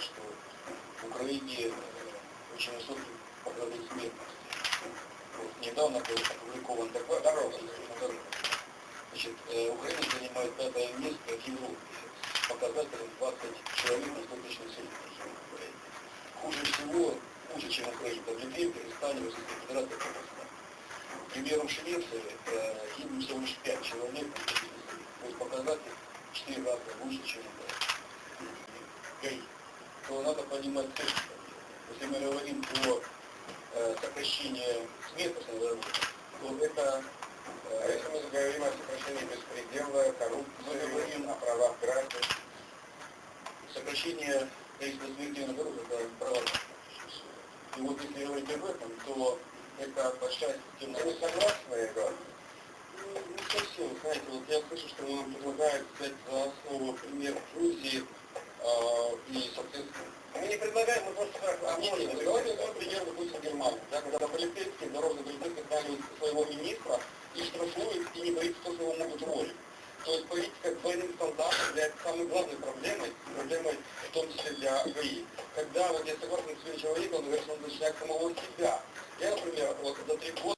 что в Украине э, очень высокий показатель смертности. Вот недавно был опубликован доклад, Значит, э, Украина занимает пятое место в Европе с показателем 20 человек на 100 тысяч населения в. Хуже всего, хуже, чем Украина, в Литве, Пакистане, Российской Федерации, Казахстане. Примером Швеции э, гибнет всего лишь 5 человек на 100 тысяч населения. То есть показатель в 4 раза выше, чем в. То надо понимать цифры. Если мы говорим про э, сокращение смертности то это А Если мы говорим о сокращении беспредела, коррупции, мы говорим о правах граждан, сокращение на дороге, это права. И вот если говорить об этом, то это большая система. вы не согласны, Егор? Ну, не совсем, знаете, вот я слышу, что нам предлагают взять за основу пример Грузии э, и, соответственно, Мы не предлагаем, мы просто нет, нет, давайте возьмем пример, допустим, Германии, да, когда полицейские, дорожные полицейские сняли своего министра и штрафуют, и не боится, что его могут уволить. То есть политика двойных стандартов является самой главной проблемой, проблемой в том числе для ГАИ. Когда, вот я согласен с своим человеком, он говорит, что он начинает самого себя. Я, например, вот за три года